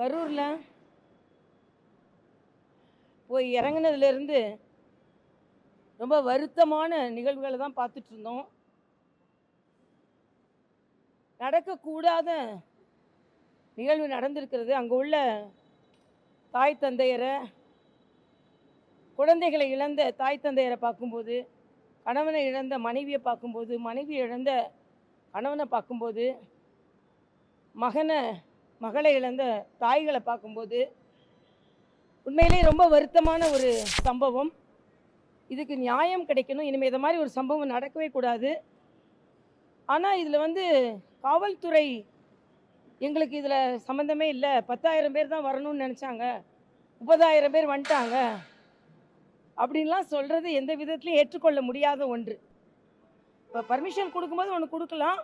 கரூரில் போய் இறங்குனதுலேருந்து ரொம்ப வருத்தமான நிகழ்வுகளை தான் பார்த்துட்டு இருந்தோம். நடக்கக்கூடாத நிகழ்வு நடந்திருக்கிறது. அங்கே உள்ள தாய் தந்தையரை குழந்தைகளை இழந்த தாய் தந்தையரை பார்க்கும்போது கணவனை இழந்த மனைவியை பார்க்கும்போது மனைவி இழந்த கணவனை பார்க்கும்போது மகனை மகளை இழந்த தாய்களை பார்க்கும்போது உண்மையிலே ரொம்ப வருத்தமான ஒரு சம்பவம். இதுக்கு நியாயம் கிடைக்கணும். இனிமேல் இதை மாதிரி ஒரு சம்பவம் நடக்கவே கூடாது. ஆனால் இதில் வந்து காவல்துறை எங்களுக்கு இதில் சம்மந்தமே இல்லை. பத்தாயிரம் பேர் தான் வரணும்னு நினச்சாங்க. முப்பதாயிரம் பேர் வந்துட்டாங்க. அப்படின்லாம் சொல்கிறது எந்த விதத்துலையும் ஏற்றுக்கொள்ள முடியாத ஒன்று. இப்போ பர்மிஷன் கொடுக்கும்போது ஒன்று கொடுக்கலாம்.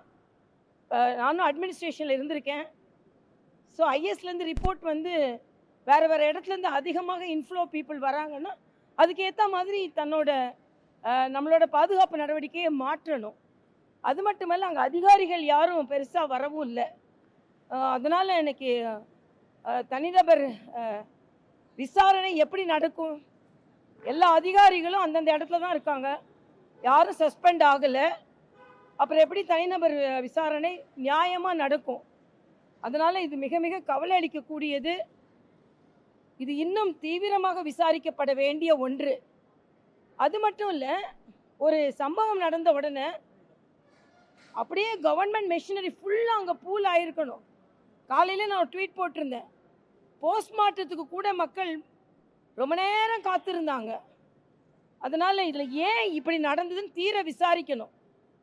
இப்போ நானும் அட்மினிஸ்ட்ரேஷனில் இருந்திருக்கேன். ஸோ ஐஎஸ்லேருந்து ரிப்போர்ட் வந்து வேறு வேறு இடத்துலேருந்து அதிகமாக இன்ஃப்ளோ பீப்புள் வராங்கன்னா அதுக்கேற்ற மாதிரி தன்னோட நம்மளோட பாதுகாப்பு நடவடிக்கையை மாற்றணும். அது மட்டுமல்ல அங்கே அதிகாரிகள் யாரும் பெருசாக வரவும் இல்லை. அதனால் எனக்கு தனிநபர் விசாரணை எப்படி நடக்கும்? எல்லா அதிகாரிகளும் அந்தந்த இடத்துல தான் இருக்காங்க. யாரும் சஸ்பெண்ட் ஆகலை. அப்புறம் எப்படி தனிநபர் விசாரணை நியாயமாக நடக்கும்? அதனால் இது மிக மிக கவலை அளிக்கக்கூடியது. இது இன்னும் தீவிரமாக விசாரிக்கப்பட வேண்டிய ஒன்று. அது மட்டும் இல்லை ஒரு சம்பவம் நடந்த உடனே அப்படியே கவர்மெண்ட் மெஷினரி ஃபுல்லாக அங்கே பூல் ஆகிருக்கணும் காலையில் நான் ஒரு ட்வீட் போட்டிருந்தேன். போஸ்ட்மார்ட்டத்துக்கு கூட மக்கள் ரொம்ப நேரம் காத்திருந்தாங்க. அதனால் இதில் ஏன் இப்படி நடந்ததுன்னு தீர விசாரிக்கணும்.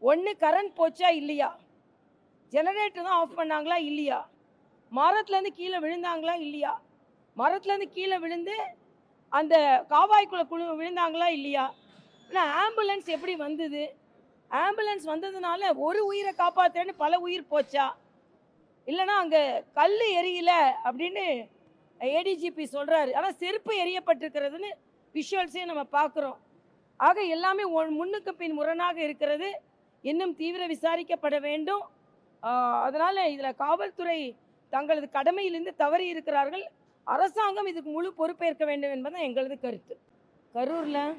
ஒன்று கரண்ட் போச்சா இல்லையா? ஜெனரேட்டர் தான் ஆஃப் பண்ணாங்களா இல்லையா? மரத்துலேருந்து கீழே விழுந்தாங்களா இல்லையா? மரத்துலேருந்து கீழே விழுந்து அந்த காவாய்க்குள்ளே குழு விழுந்தாங்களா இல்லையா? ஆனால் ஆம்புலன்ஸ் எப்படி வந்தது? ஆம்புலன்ஸ் வந்ததுனால ஒரு உயிரை காப்பாற்றுறேன்னு பல உயிர் போச்சா? இல்லைன்னா அங்கே கல் எரியல அப்படின்னு ஏடிஜிபி சொல்கிறாரு ஆனால் செருப்பு எரியப்பட்டிருக்கிறதுன்னு விஷுவல்ஸையும் நம்ம பார்க்குறோம். ஆக எல்லாமே ஒன்- முன்னுக்கு பின் முரணாக இருக்கிறது. இன்னும் தீவிர விசாரிக்கப்பட வேண்டும். அதனால் இதில் காவல்துறை தங்களது கடமையிலிருந்து தவறி இருக்கிறார்கள். அரசாங்கம் இதுக்கு முழு பொறுப்பேற்க வேண்டும் என்பதுதான் எங்களது கருத்து. கரூரில்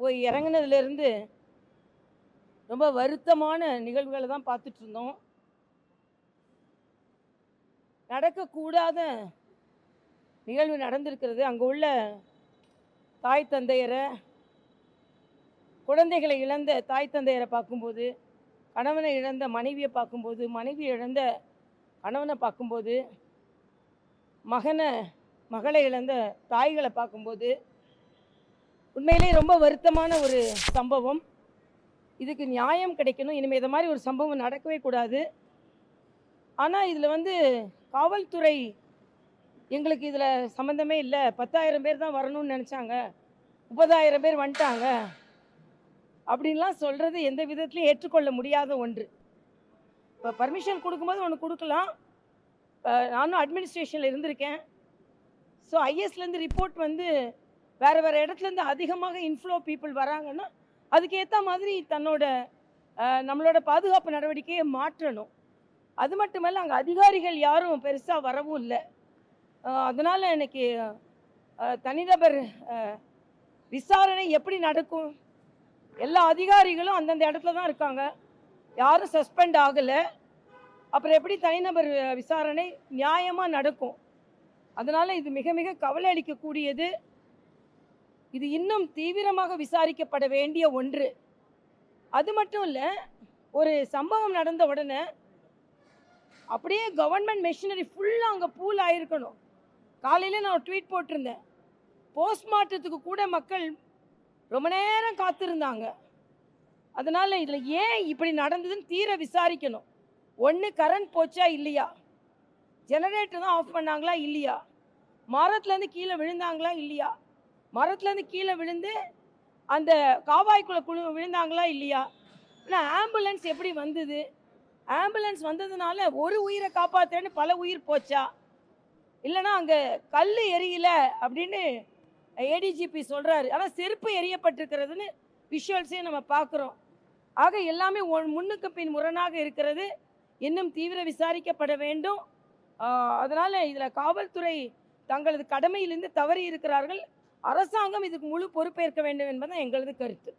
போய் இறங்கினதுலேருந்து ரொம்ப வருத்தமான நிகழ்வுகளை தான் பார்த்துட்டு இருந்தோம். நடக்கக்கூடாத நிகழ்வு நடந்திருக்கிறது. அங்கே உள்ள தாய் தந்தையரை குழந்தைகளை இழந்த தாய் தந்தையரை பார்க்கும்போது கணவனை இழந்த மனைவியை பார்க்கும்போது மனைவி இழந்த கணவனை பார்க்கும்போது மகனை மகளை இழந்த தாய்களை பார்க்கும்போது உண்மையிலே ரொம்ப வருத்தமான ஒரு சம்பவம். இதுக்கு நியாயம் கிடைக்கணும். இனிமேல் இதை மாதிரி ஒரு சம்பவம் நடக்கவே கூடாது. ஆனால் இதில் வந்து காவல்துறை எங்களுக்கு இதில் சம்மந்தமே இல்லை. பத்தாயிரம் பேர் தான் வரணும்னு நினச்சாங்க. முப்பதாயிரம் பேர் வந்துட்டாங்க. அப்படின்லாம் சொல்கிறது எந்த விதத்துலையும் ஏற்றுக்கொள்ள முடியாத ஒன்று. இப்போ பர்மிஷன் கொடுக்கும்போது ஒன்று கொடுக்கலாம். இப்போ நானும் அட்மினிஸ்ட்ரேஷனில் இருந்திருக்கேன். ஸோ ஐஎஸ்லேருந்து ரிப்போர்ட் வந்து வேறு வேறு இடத்துலேருந்து அதிகமாக இன்ஃப்ளோ பீப்புள் வராங்கன்னா அதுக்கேற்ற மாதிரி தன்னோட நம்மளோட பாதுகாப்பு நடவடிக்கையை மாற்றணும். அது மட்டுமல்ல அங்கே அதிகாரிகள் யாரும் பெருசாக வரவும் இல்லை. அதனால் எனக்கு தனிநபர் விசாரணை எப்படி நடக்கும்? எல்லா அதிகாரிகளும் அந்தந்த இடத்துல தான் இருக்காங்க. யாரும் சஸ்பெண்ட் ஆகலை. அப்புறம் எப்படி தனிநபர் விசாரணை நியாயமாக நடக்கும்? அதனால் இது மிக மிக கவலை அளிக்கக்கூடியது. இது இன்னும் தீவிரமாக விசாரிக்கப்பட வேண்டிய ஒன்று. அது மட்டும் இல்லை ஒரு சம்பவம் நடந்த உடனே அப்படியே கவர்மெண்ட் மெஷினரி ஃபுல்லாக அங்கே பூல் ஆகிருக்கணும் காலையில் நான் ட்வீட் போட்டிருந்தேன். போஸ்ட்மார்ட்டத்துக்கு கூட மக்கள் ரொம்ப நேரம் காத்திருந்தாங்க. அதனால் இதில் ஏன் இப்படி நடந்ததுன்னு தீர விசாரிக்கணும். ஒன்று கரண்ட் போச்சா இல்லையா? ஜெனரேட்டர் தான் ஆஃப் பண்ணாங்களா இல்லையா? மரத்துலேருந்து கீழே விழுந்தாங்களா இல்லையா? மரத்துலேருந்து கீழே விழுந்து அந்த காவாய்க்குள்ளே குழு விழுந்தாங்களா இல்லையா? ஆனால் ஆம்புலன்ஸ் எப்படி வந்தது? ஆம்புலன்ஸ் வந்ததுனால ஒரு உயிரை காப்பாற்றுறேன்னு பல உயிர் போச்சா? இல்லைன்னா அங்கே கல் எரியல அப்படின்னு ஏடிஜிபி சொல்கிறாரு ஆனால் செருப்பு எரியப்பட்டிருக்கிறதுன்னு விஷுவல்ஸையும் நம்ம பார்க்குறோம். ஆக எல்லாமே ஒன்- முன்னுக்கு பின் முரணாக இருக்கிறது. இன்னும் தீவிர விசாரிக்கப்பட வேண்டும். அதனால் இதில் காவல்துறை தங்களது கடமையிலிருந்து தவறி இருக்கிறார்கள் அரசாங்கம் இதுக்கு முழு பொறுப்பேற்க வேண்டும் என்பதுதான் எங்களது கருத்து.